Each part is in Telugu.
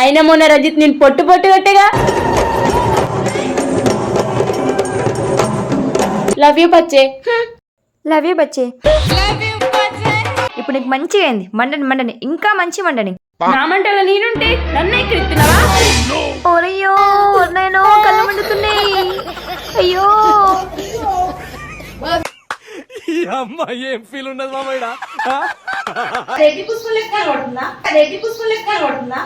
అయినా మొన్న రజిత్ నేను పొట్టు పొట్టు కొట్టేగా. లవ్ యూ పచ్చే లవ్ యూ బచ్చే. ఇప్పుడు నీకు మంచిగా అయింది. మండని మండని. ఇంకా మంచి మండని. నా మంటలో నేనుంటే నన్ను ఎక్కిరిస్తున్నావా? ఓరయ్యో నేను కళ్ళు మండుతున్నాయి. అయ్యో. రెడ్డి పుష్పం లెక్క కొడుతుందా రెడ్డి పుష్పం లెక్క కొడుతుందా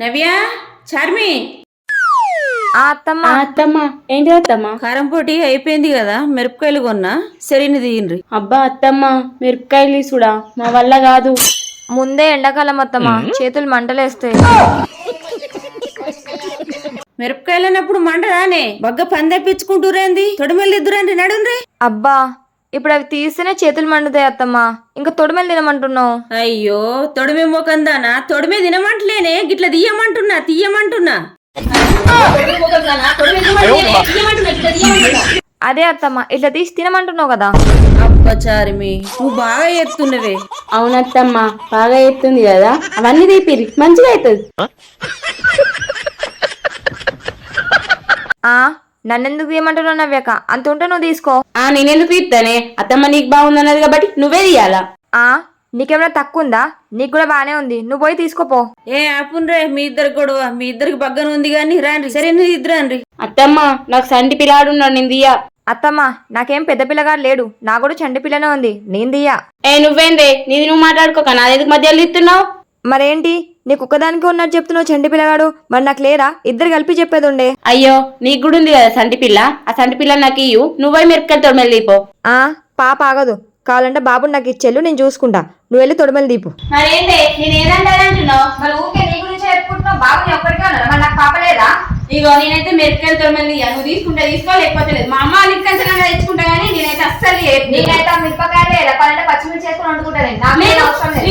నవ్య చార్మి. ఆ అత్తమ్మ. అత్తమ్మ. ఏంటి అత్తమ్మ? కారం పొడి అయిపోయింది కదా మిరపకాయలు కొన్నా సరైన తీయండి. అబ్బా అత్తమ్మ మిరపకాయలు తీసుడా? మా వల్ల కాదు. ముందే ఎండాకాలం అత్తమ్మ చేతులు మంటలేస్తాయి మిరపకాయలు అన్నప్పుడు మండదానే బగ్గ పని తెప్పించుకుంటూరేంది తొడిమెల్లి ఇద్దరండి నడుండ్రి. అబ్బా ఇప్పుడు అవి తీస్తేనే చేతులు మండుతాయి అత్తమ్మ. ఇంకా తొడిమెలు తినమంటున్నావు. అయ్యో తొడిమే మోకందానా? తొడిమే తినమంటలేనే. గిట్ల తీయమంటున్నా తీయమంటున్నా. అదే అత్తమ్మ ఇట్లా తీసి తినమంటున్నావు కదా. అబ్బా చార్మి నువ్వు బాగా ఎత్తున్నవే. అవునత్తమ్మ బాగా ఎత్తుంది కదా? అవన్నీ తీపిరి మంచిగా అవుతుంది ఆ? నన్నెందుకు తీయమంటున్నావు నవ్యక? అంత ఉంటే నువ్వు తీసుకో. ఆ నేనెందుకు తీస్తానే అత్తమ్మ నీకు బాగుందన్నది కాబట్టి నువ్వే తీయాలా? ఆ నీకేమైనా తక్కువ ఉందా నీకు కూడా బానే ఉంది. నువ్వు పోయి తీసుకోపో ఏ ఆపున్రే మీ ఇద్దరు గొడవ. మీ ఇద్దరికి బగ్గన ఉంది కానీ రాండి సరైన ఇద్దరండి అత్తమ్మ నాకు సంటి పిల్లాడున్నాడు నేను తీయా. అత్తమ్మ నాకేం పెద్ద పిల్లగాడు లేడు. నా కూడా చంటి పిల్లనే ఉంది. నేను దియ్యా ఏ నువ్వేందే? నీది నువ్వు మాట్లాడుకోక. నాదెందుకు మధ్యలో ఇస్తున్నావు మరేంటి? నీకు ఒక్కదానికి ఉన్నట్టు చెప్తున్నావు చంటి పిల్లగాడు. మరి నాకు లేరా ఇద్దరు కలిపి చెప్పేది ఉండే అయ్యో నీకు కూడా ఉంది కదా సంటి పిల్ల? ఆ సంటి పిల్ల నాకు ఇయ్యు. నువ్వే మిరపకాయలు తొడమెల్లి దీపో. ఆ పాప ఆగదు. కావాలంటే బాబు నాకు ఇచ్చేళ్ళు నేను చూసుకుంటా. నువ్వు వెళ్ళి తొడమలు దీపు. మరేందే? నేను ఏదంటానంటున్నావు? మరి ఊకే నీ గురించి చెప్పుకుంటున్నావు? బాబు నీ ఒక్కడికే ఉన్నాడు. మరి నాకు పాప లేదా? ఇగో నేనైతే మిరపకాయలు తొడమెల్లి నువ్వు తీసుకుంటే తీసుకో లేకపోతే లేదు. మా అమ్మ ఇంటికంటే తెచ్చుకుంటా కానీ నేనైతే అస్సలు. నేనైతే మిరపకాయలు పన్నెండు పచ్చిమిర్చి చేసుకుని వండుకుంటా నేను.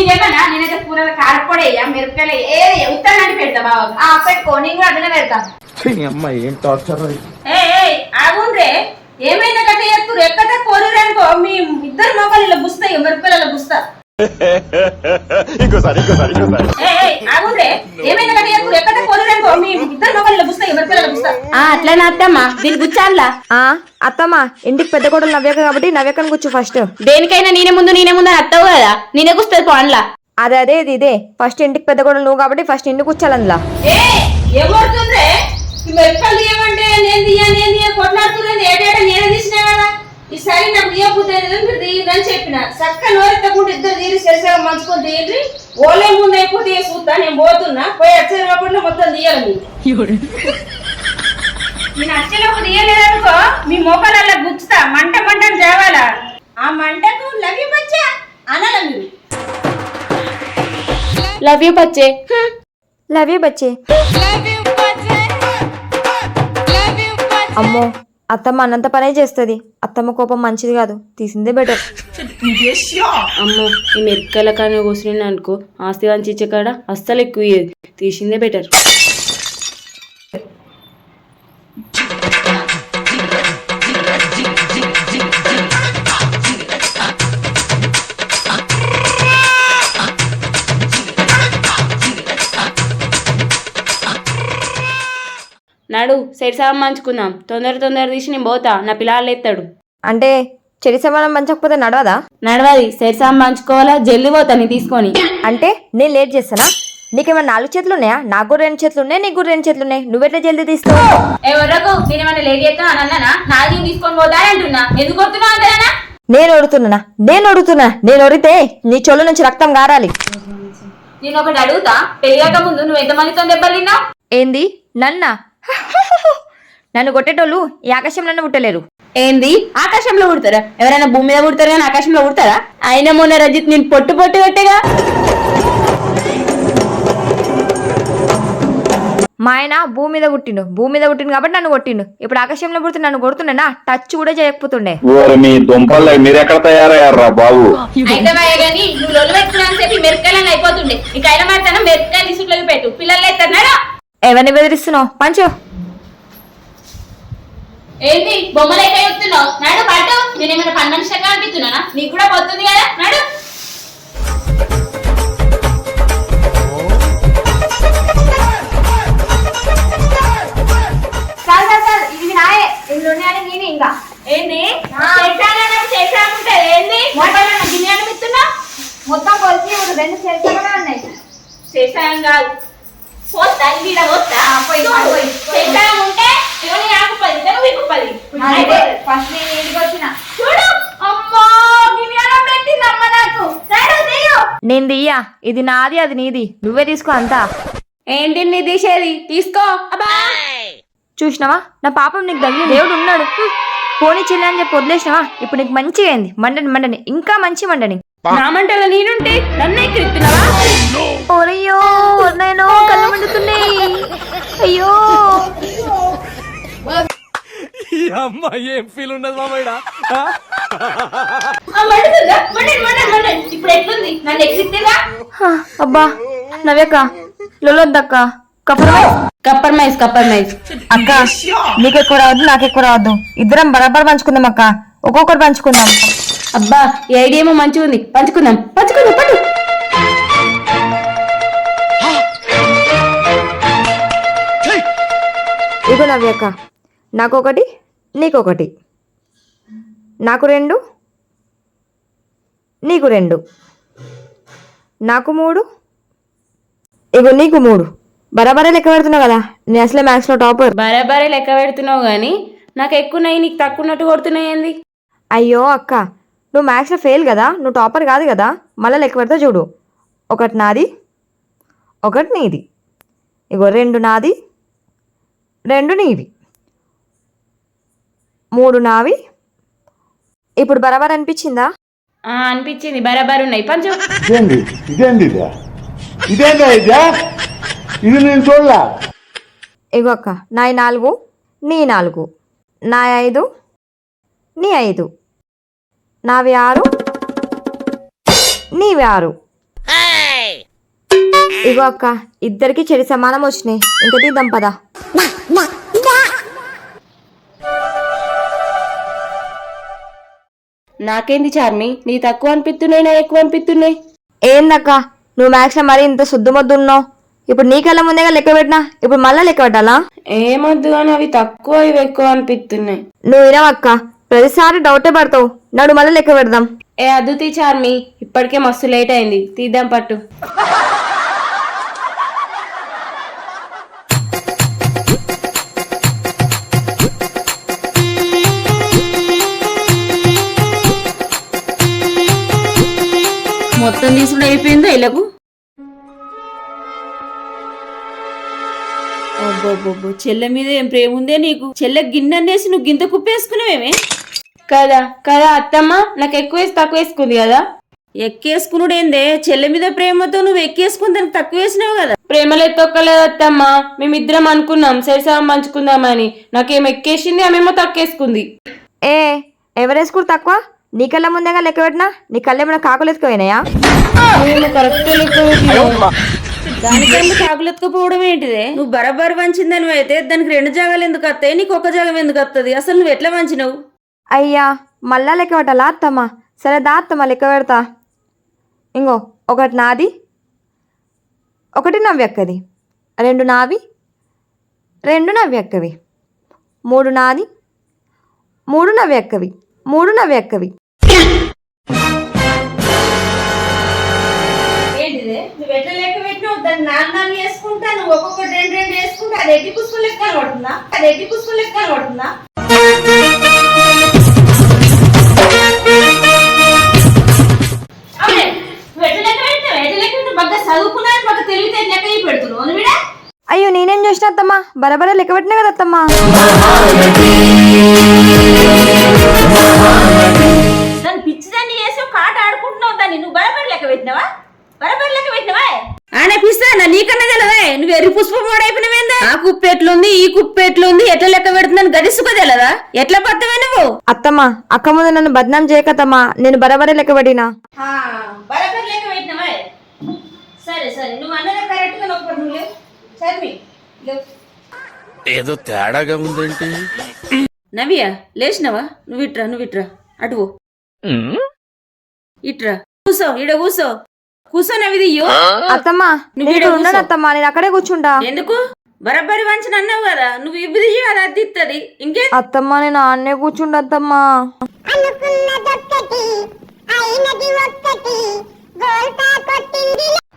చెప్పనా? నేనైతే కూరల కారపొడి వేయ మిరపకాయలు ఏది ఉత్తరాన్ని పెడతా ఆ పెట్టుకో. నేను కూడా అట్లనే పెడతా. అమ్మ ఏం టార్చర్ ఏ ఆగుండ్రే. ఏమైనా కట్ట ఎక్కడ కోరిరనుకో మీ ఇద్దరు మొగలు ఇలా బుస్తాయి మిరపకాయల బుస్తా ఇంకోసారి ఇంకోసారి ఇంకోసారి ఏ ఆగుండ్రే ఏమైనా కట్ట ఎత్తురు ఎక్కడ కోరిరనుకో మీ ఇద్దరు మొగలు ఇలా బుస్తాయి మిరపకాయల బుస్తా ఆ అట్లనే అత్తమ్మ. దీని గుచ్చాలా ఆ అత్తమ్మ ఇంటికి పెద్ద కొడలు నవ్యక కాబట్టి నవ్యకను కూర్చో ఫస్ట్ దేనికైనా నేనే ముందు నేనే ముందు అని అత్తవు కదా? నేనే గుస్తుంది పోన్లా అదే అదే ఇది ఇదే. ఫస్ట్ ఇంటికి పెద్ద కొడలు నువ్వు కాబట్టి ఫస్ట్ ఇంటికి కూర్చోాలి అందులో ఏ ఏమవుతుందే? ఈ మిరపకాయలు తీయమంటే నేను తీయ నేను తీయ కొట్లాడుతున్నది ఏటేటా నేను తీసినా కదా? ఈసారి నాకు చెప్పిన చక్క నోరెత్తకుండా ఇద్దరు తీరి సరిసగా మంచుకొని తీయండి. ఓలే ముందు అయిపోతే నేను పోతున్నా పోయి వచ్చే కాబట్టి మొత్తం తీయాలి మీరు నేను వచ్చేలోపు తీయలేదనుకో మీ మోకాలల్లో గుచ్చుతా మంట మంటని చేవాలా ఆ మంటకు లవి బచ్చా అనాల మీరు? లవ్ యూ పచ్చే. లవ్ యూ బచ్చే. అమ్మో. అత్తమ్మ అన్నంత పనే చేస్తుంది. అత్తమ్మ కోపం మంచిది కాదు. తీసిందే బెటర్ అమ్మో ఈ మిరపకాయల కానీ కూర్చుని అనుకో. ఆస్తి వంచి కాడ అస్సలు ఎక్కువ తీసిందే బెటర్ నడు సాగం మంచుకుందాం తొందర తొందర తీసి నేను పోతా. నా పిల్లలు ఎత్తాడు. అంటే చెడి సమానం పంచకపోతే నడవదా? నడవది. సైడ్ సాగం పంచుకోవాలా? జల్ది పోతా నీ తీసుకొని. అంటే నేను లేట్ చేస్తానా? నీకేమైనా నాలుగు చేతులు ఉన్నాయా? నాకు కూడా రెండు చేతులు ఉన్నాయి నీకు కూడా రెండు చేతులు ఉన్నాయి. నువ్వెట్లా జల్దీ తీస్తావు ఎవరకు నేనేమన్నా లేట్ చేస్తా అని అన్నానా? నాది తీసుకొని పోతా అంటున్నా. ఎందుకు నేను ఒడుతున్నా. నేను ఒడుతున్నా. నేను ఒడితే నీ చొల్లు నుంచి రక్తం గారాలి. నేను ఒకటి అడుగుతా. పెళ్ళాక ముందు నువ్వు ఎంతమందితో దెబ్బలు తిన్నావు ఏంది? నన్నా? నన్ను కొట్టేటోళ్ళు ఈ ఆకాశంలోనే పుట్టలేరు. ఏంది? ఆకాశంలో పుడతారా? ఎవరైనా భూమి మీద పుడతారు? కానీ ఆకాశంలో పుడతారా? అయినా మొన్న రజిత్ నేను పొట్టు పొట్టు కొట్టేగా మా ఆయన భూమి మీద పుట్టిండు. భూమి మీద పుట్టిండు కాబట్టి నన్ను కొట్టిండు. ఇప్పుడు ఆకాశంలో పుడితే నన్ను కొడుతుండేనా? టచ్ కూడా చేయకపోతుండే. మీ దుంపలు మీరు ఎక్కడ తయారయ్యారా బాబు అయిపోతుండే. నీకు అయినా మాట్లాడినా మిరపకాయలు తీసుకుని పెట్టు. పిల్లలు ఎవరిని బెదిరిస్తున్నావు? పంచు ఏంటి? బొమ్మలైతే చెప్తున్నావు నాడు పాటు నేనేమైనా పని మనిషిగా అనిపిస్తున్నానా నీకు కూడా పోతుంది కదా? నాడు. చాలు చాలు చాలు ఇది నాయే. ఇందులో ఉన్నాయని నేనే ఇంకా. ఏంది? చేశానని చేశానుంటే ఏంది? మొత్తం గిన్నె అనిపిస్తున్నా మొత్తం కొలిసి రెండు చేస్తామనే ఉన్నాయి? చేశాను కాదు. ఉంటే నాకు పది. పది. ఫస్ట్ నేను ఇంటికి వచ్చిన. చూడు అమ్మో గిన్నె పెట్టింది అమ్మ నాకు. సరే తీయు. నేను దియ్యా ఇది నాది అది నీది. నువ్వే తీసుకో అంతా. ఏంటి నీ తీసేది? తీసుకో. అబ్బా. చూసినావా? నా పాపం నీకు తగిలి దేవుడు ఉన్నాడు. పోనీ చెల్లి అని చెప్పి వదిలేసినావా? ఇప్పుడు నీకు మంచిగా అయింది. మండని మండని. ఇంకా మంచి మండని. నా మంటలో నేనుంటే నన్ను ఎక్కిరిస్తున్నావా? ఓరయ్యో నేను కళ్ళు మండుతున్నాయి. అయ్యో. అమ్మ ఏం ఫీల్ ఉన్నది మామయ్య ఇప్పుడు ఎట్లుంది? నన్ను ఎక్కిరిస్తేగా హా, అబ్బా నవ్యక్క లొల్లొద్దక్క. కపరమే కప్పర్ మైస్ కప్పర్ మైస్ అక్క నీకు ఎక్కువ రావద్దు నాకు ఎక్కువ రావద్దు. ఇద్దరం బరాబర్ పంచుకుందాం అక్క. ఒక్కొక్కరు పంచుకుందాం. అబ్బా ఈ ఐడియా ఏమో మంచిగా ఉంది. పంచుకుందాం. పంచుకుందాం పట్టు. ఇగో నవ్యక్క నాకొకటి నీకొకటి. నాకు రెండు నీకు రెండు. నాకు మూడు ఇగో నీకు మూడు. బరాబరే లెక్క పెడుతున్నావు కదా నేను అసలే మ్యాథ్స్లో టాపర్. బరాబరే లెక్క పెడుతున్నావు గానీ నాకు ఎక్కువన్నాయి నీకు తక్కువ ఉన్నట్టు కొడుతున్నాయి ఏంది? అయ్యో అక్క నువ్వు మ్యాథ్స్లో ఫెయిల్ కదా నువ్వు టాపర్ కాదు కదా మళ్ళీ లెక్క పెడతా చూడు. ఒకటి నాది ఒకటి నీది. ఇగో రెండు నాది రెండు నీవి మూడు నావి. ఇప్పుడు బరాబర్ అనిపించిందా? ఆ అనిపించింది. బరాబర్ ఉన్నాయి. పంచు ఇదేంది? ఇదేంది ఇదా? ఇదేందా ఇదా? ఇది నేను చూడలా. ఇగో అక్క నాయి నాలుగు నీ నాలుగు. నా ఐదు నీ ఐదు. నావి ఆరు. నీవి ఆరు. ఇగో అక్క ఇద్దరికి చెడి సమానం వచ్చినాయి. ఇంకా తీద్దాం పదా. నాకేంది చార్మి? నీ తక్కువ అనిపిస్తున్నాయి నా ఎక్కువ అనిపిస్తున్నాయి. ఏందక్క? నువ్వు మ్యాథ్స్లో మరీ ఇంత శుద్ధ మొద్దు ఉన్నావు. ఇప్పుడు నీకల్లా ముందేగా లెక్క పెట్టినా ఇప్పుడు మళ్ళీ లెక్క పెట్టాలా? ఏమొద్దు కానీ అవి తక్కువ ఇవి ఎక్కువ అనిపిస్తున్నాయి. నువ్వు వినవక్క. ప్రతిసారి డౌటే పడతావు. నడు మళ్ళీ లెక్క పెడదాం. ఏ అదుతి చార్మి ఇప్పటికే మస్తు లేట్ అయింది. తీద్దాం పట్టు. మొత్తం తీసుకుని అయిపోయిందా ఇలాగు? అబ్బో చెల్లె మీద ఏం ప్రేమ ఉందే నీకు? చెల్లె గిన్నెనేసి నువ్వు గింత కుప్పేసుకున్నావేమే కదా కదా అత్తమ్మ? నాకు ఎక్కువ వేసి తక్కువ వేసుకుంది కదా. ఎక్కేసుకున్నాడు ఏందే చెల్లె మీద ప్రేమతో నువ్వు ఎక్కేసుకుని దానికి తక్కువ వేసినావు కదా. ప్రేమలో తొక్కలేదు అత్తమ్మ. మేమిద్దరం అనుకున్నాం సరిసగం పంచుకుందామని. నాకేం ఎక్కేసింది ఆమెమో తక్కేసుకుంది. ఏ ఎవరేసుకుడు తక్కువ? నీకల్లా ముందేగా లెక్క పెట్టినా? నీ కళ్ళు ఏమైనా కాకులు ఎత్తుకోయినాయా నేను కరెక్ట్ దానికన్నా కాకులు ఎత్తుకుపోవడం ఏంటిదే? నువ్వు బరాబర్ వంచిందని అయితే దానికి రెండు జాగాలు ఎందుకు వస్తాయి నీకు ఒక జాగం ఎందుకు వస్తుంది అసలు నువ్వు ఎట్లా వంచినావు? అయ్యా మళ్ళా లెక్క పెట్టాలా అత్తమ్మ సరే దా అత్తమ్మ లెక్క పెడతా. ఇంగో ఒకటి నాది ఒకటి నవ్యక్కది. రెండు నావి రెండు నవ్యక్కవి. మూడు నాది మూడు నవ్యక్కవి మూడు నవ్యక్కవి. నువ్వు ఎట్లా లెక్క పెట్టినావు? దాన్ని నాన్న వేసుకుంటా నువ్వు ఒక్కొక్కటి రెండు రెండు వేసుకుంటా అది ఎడ్డి పుష్పం లెక్క పడుతుందా అది ఎడ్డి పుష్పం లెక్క పడుతుందా చదువుకున్నాను బాగా తెలివితే లెక్క ఈ పెడుతున్నావు? నువ్వు? అయ్యో నేనేం చేసిన అత్తమ్మ? బరాబరా లెక్క పెట్టినా కదా అత్తమ్మ? దాన్ని పిచ్చిదాన్ని చేసి ఒక ఆట ఆడుకుంటున్నావు దాన్ని. నువ్వు బరబడి లెక్క పెట్టినావా? బరబడి లెక్క పెట్టినావా? ఆనే పిస్తానా నీకన్నా తెలదే నువ్వు ఎర్రి పుష్పం వాడైపోయినవేందా ఆ కుప్ప ఎట్లుంది ఈ కుప్ప ఎట్లుంది ఎట్లా లెక్క పెడుతుందని గడిసుకో తెలదా? ఎట్లా పడతావే నువ్వు? అత్తమ్మ అక్క ముందు నన్ను బద్నాం చేయకత్తమ్మా నేను బరాబరే లెక్క పెట్టినా. లెక్క పెట్టినావా. సరే సరే. నువ్వు అన్నదే కరెక్ట్గా నొక్కడు నువ్వు లేవు. సరే లేవు. ఏదో తేడాగా ఉందేంటి? నవ్య లేచినవా? నువ్వు ఇట్రా నువ్వు ఇట్రా. అటు పో. ఇట్రా. కూసో ఈడ కూసో. కూసో నవ్వి అత్తమ్మ నువ్వు నేను ఈడ కూర్చో. అత్తమ్మ నేను అక్కడే కూర్చుంటా. ఎందుకు? బరబ్బరి వంచన అన్నావు కదా నువ్వు ఇబ్బు దియ్యి అది అద్దిత్తది. ఇంకే? అత్తమ్మ నేను ఆన్నే కూర్చుంటా అత్తమ్మ.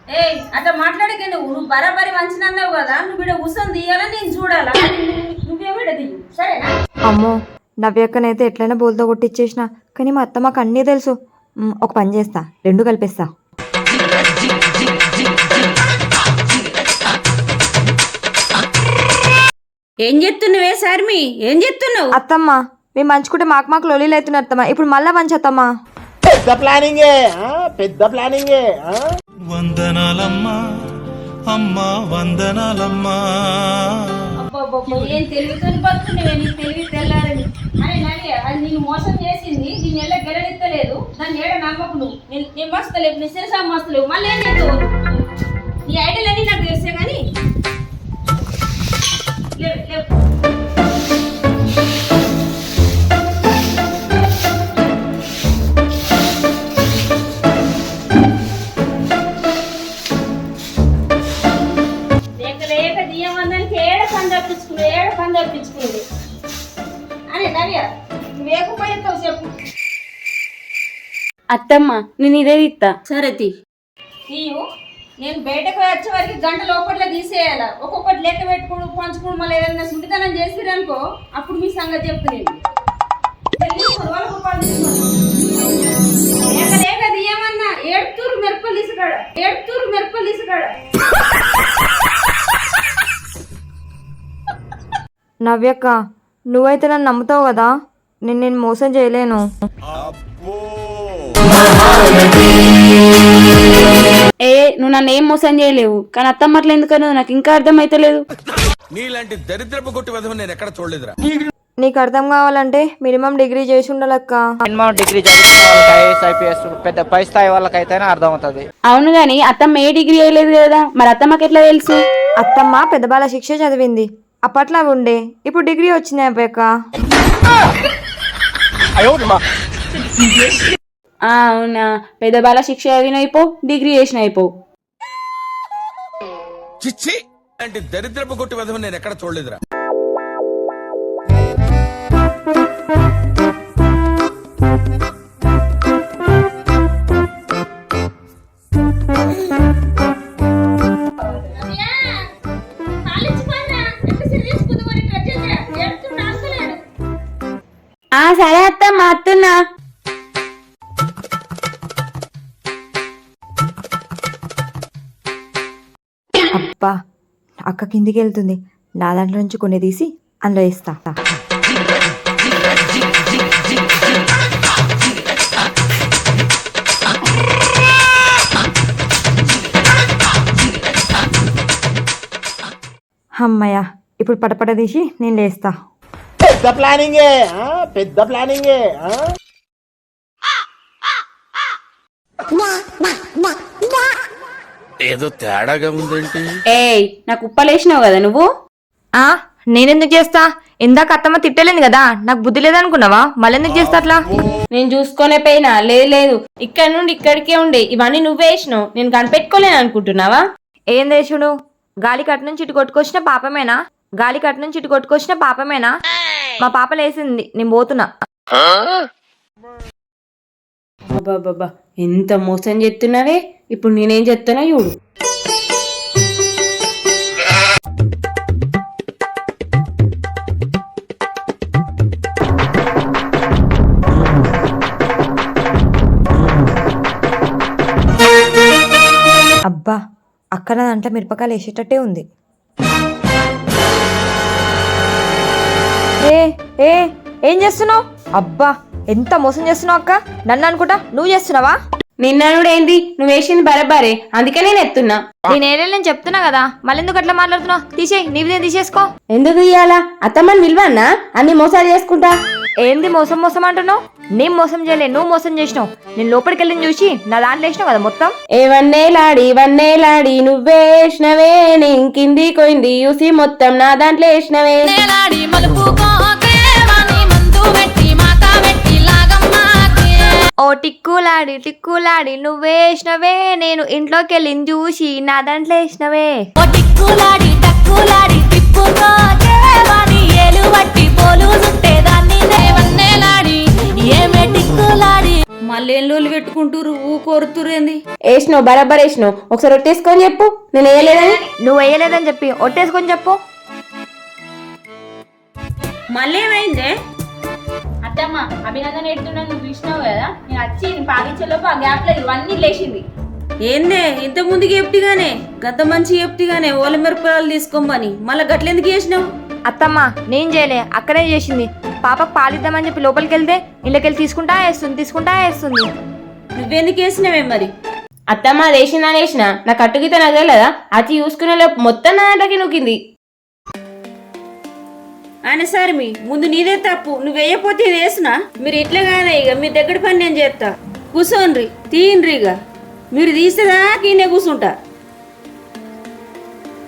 ఏయ్ అట్లా మాట్లాడకే నువ్వు. నువ్వు బరబ్బరి వంచన అన్నావు కదా నువ్వు ఈడ కూర్చొని దియ్యాలా నేను చూడాలా? నువ్వేమో ఈడ దియ్యు సరేనా? అమ్మో నవ్యక్కనైతే ఎట్లయినా బోల్తో కొట్టిచ్చేసిన కానీ మా అత్తమ్మకు అన్నీ తెలుసు. మ్, ఒక పని చేస్తా రెండు కలిపేస్తా. ఏం చెప్తున్నావే సార్మి? ఏం చెప్తున్నావు? అత్తమ్మ మేము మంచుకుంటే మాకు మాకు లొలీలు అవుతున్నారు అత్తమ్మ ఇప్పుడు మళ్ళా మంచి అత్తమ్మ వందనాలమ్మా అమ్మా వందనాలమ్మా. ఏం తెలివితో బతుకునేవే నీ తెలివి తెల్లారని. అని అది నేను మోసం చేసింది దీన్ని ఎలా గెలనిత్తలేదు దాన్ని ఏడ నమ్మకు నువ్వు? నేను నేను మస్తలేవు నీ శిరసా మస్తలేవు మళ్ళీ ఏం చేస్తావు? నీ ఐడియాలు అన్నీ నాకు తెలిసే అత్తమ్మ నేను ఇదే ఇస్తా సరే తీ. నీవు నేను బయటకు వచ్చే వరకు గంట లోపల తీసేయాల? ఒక్కొక్కటి లెక్క పెట్టుకుని పంచుకుని మళ్ళీ ఏదైనా సుడితనం చేసిరనుకో అప్పుడు మీ సంగతి తీసుకోను. లేక లేక తీయమన్నా. ఏడుతూరు మెరుపలు తీసుకాడ ఏడుతూరు మెరుపలు తీసుకాడ నవ్యక్క నువ్వైతే నన్ను నమ్ముతావు కదా? నేను నేను మోసం చేయలేను. ఏ నువ్వు నన్ను ఏం మోసం చేయలేవు? కానీ అత్తమ్మ అట్లా ఎందుకనో నాకు ఇంకా అర్థమైతలేదు. నీలాంటి దరిద్రపు కొట్టి విధం నేను ఎక్కడ చూడలేదురా. నీకు అర్థం కావాలంటే మినిమం డిగ్రీ చేసి ఉండాలక్క. మినిమం డిగ్రీ చదువుకున్న వాళ్ళకి ఐఏఎస్ ఐపీఎస్ పెద్ద పై స్థాయి వాళ్ళకైతేనే అర్థమవుతుంది. అవును గాని అత్తమ్మ ఏ డిగ్రీ అయ్యలేదు కదా? మరి అత్తమ్మకి ఎట్లా తెలుసు? అత్తమ్మ పెద్ద బాల శిక్ష చదివింది. అప్పట్లో అవి ఉండే. ఇప్పుడు డిగ్రీ వచ్చింది ఆ, అవునా. పెద్ద బాల శిక్ష అయిపో డిగ్రీ చేసిన అయిపో. చిచ్చి ఇలాంటి దరిద్రపు కొట్టి విధం నేను ఎక్కడ చూడలేదురా. ఆ సరే అత్తమ్మ అక్క కిందికి వెళ్తుంది. నా దాంట్లో నుంచి కొన్ని తీసి అందులో ఇస్తా అమ్మయ్య ఇప్పుడు పటపట తీసి నేను లేస్తా. ఏదో తేడాగా ఉందేంటి? ఏయ్ నాకు ఉప్పలేసినావు కదా నువ్వు? ఆ నేనెందుకు చేస్తా? ఇందాక అత్తమ్మ తిట్టలేదు కదా నాకు బుద్ధి లేదనుకున్నావా? మళ్ళీ ఎందుకు చేస్తా అట్లా? నేను చూసుకొనే పోయినా లేదు లేదు. ఇక్కడ నుండి ఇక్కడికే ఉండే ఇవన్నీ నువ్వే వేసినావు. నేను కనిపెట్టుకోలేను అనుకుంటున్నావా? ఏం దేశుడు గాలి కట్టు నుంచి ఇటు కొట్టుకొచ్చిన పాపమేనా? గాలి కట్టు నుంచి ఇటు కొట్టుకొచ్చిన పాపమేనా? మా పాప లేసింది నేను పోతున్నా. అబ్బాబ్బా ఎంత మోసం చెప్తున్నావే ఇప్పుడు నేనేం చెప్తున్నా చూడు. అబ్బా అక్కడ దాంట్లో మిరపకాయలు వేసేటట్టే ఉంది. ఏ ఏ ఏం చేస్తున్నావు? అబ్బా ఎంత మోసం చేస్తున్నావు అక్క? నన్ను అనుకుంటా నువ్వు చేస్తున్నావా? నిన్న ఏంది నువ్వు వేసింది బరబారే. అందుకే నేను ఎత్తున్నా. నేను ఏం నేను చెప్తున్నా కదా మళ్ళీ ఎందుకు అట్లా మాట్లాడుతున్నావు? తీసేయి నీవిదే తీసేసుకో. ఎందుకు ఇయ్యాలా? అత్తమ్మని విలువన్నా? అన్ని మోసాలు చేసుకుంటా? ఏంది మోసం మోసం అంటున్నావు? నేను మోసం చేయలే నువ్వు మోసం చేసినావు. నేను లోపలికి వెళ్ళి చూసి నా దాంట్లో వేసినావు కదా మొత్తం. ఏ వన్నేలాడి నువ్వే వేసినవే. నేను కింది కొయింది చూసి మొత్తం నా దాంట్లో వేసినవే. ఓ టిక్కులాడి టిక్కులాడి నువ్వే వేసినవే నేను ఇంట్లోకి వెళ్ళి చూసి నా దాంట్లో వేసినవే మళ్ళీ ఎల్లుళ్ళు పెట్టుకుంటూరు ఊ కోరుతురేంది వేసినావు బరాబర్ వేసినావు ఒకసారి ఒట్టేసుకొని చెప్పు నేను వేయలేదని నువ్వు వేయలేదని చెప్పి ఒట్టేసుకొని చెప్పు. మళ్ళీ ఏమైందే? అత్తమ్మ అభినందన ఎడుతున్నా నువ్వు చూసినావు కదా? నేను వచ్చి పాలించేలోపు ఆ గ్యాప్లో ఇవన్నీ లేచింది. ఏందే? ఇంత ముందుకి ఎప్తిగానే గత మంచి ఎప్తిగానే ఓల మిరపకాయలు తీసుకోమని. మళ్ళీ గట్లెందుకు వేసినావు అత్తమ్మ నేను చేయలే అక్కడే చేసింది. పాపకు పాలిద్దామని చెప్పి లోపలికి వెళ్తే ఇళ్ళకెళ్ళి తీసుకుంటా వేస్తుంది తీసుకుంటా వేస్తుంది. నువ్వెందుకు వేసినావే మరి? అత్తమ్మ అది వేసిందా వేసిన? నా కట్టుగీత నాకు తెలియదా అది చూసుకునే లోపు మొత్తం నా దాంట్లోకి నూకింది. ఆయన సార్ మీ ముందు నీదే తప్పు. నువ్వు వేయపోతే ఇది వేసినా? మీరు ఇట్లా కాదా ఇక మీ దగ్గర పని నేను చేస్తా కూర్చోండ్రి తీయండ్రి ఇక మీరు తీసేదా ఈయనే కూర్చుంటా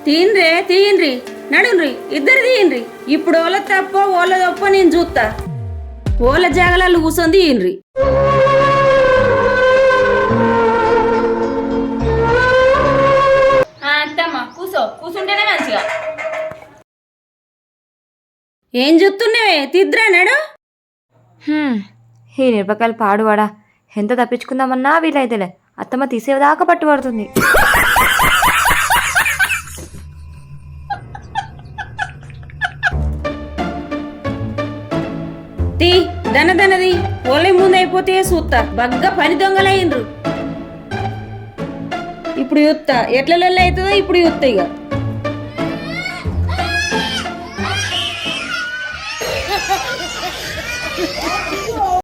తీయండ్రే తీయండ్రి నడుండ్రి ఇద్దరు తీయండ్రి. ఇప్పుడు ఓల తప్ప ఓల తప్ప నేను చూస్తా ఓల జాగలాలు కూర్చొని తీయండ్రి. అత్తమ్మ కూసో కూసుంటేనే మంచిగా. ఏం చూస్తున్నావే తిద్రా నడు. ఈ మిరపకాయలు పాడువాడా? ఎంత తప్పించుకుందామన్నా వీలైతేలే. అత్తమ్మ తీసేదాకా పట్టుబడుతుంది. తీ దన దనది. ఓలే ముందు అయిపోతే బగ్గా పని దొంగలయ్యిండ్రు. ఇప్పుడు చూస్తా ఎట్ల అవుతుందో ఇప్పుడు చూస్తా ఇక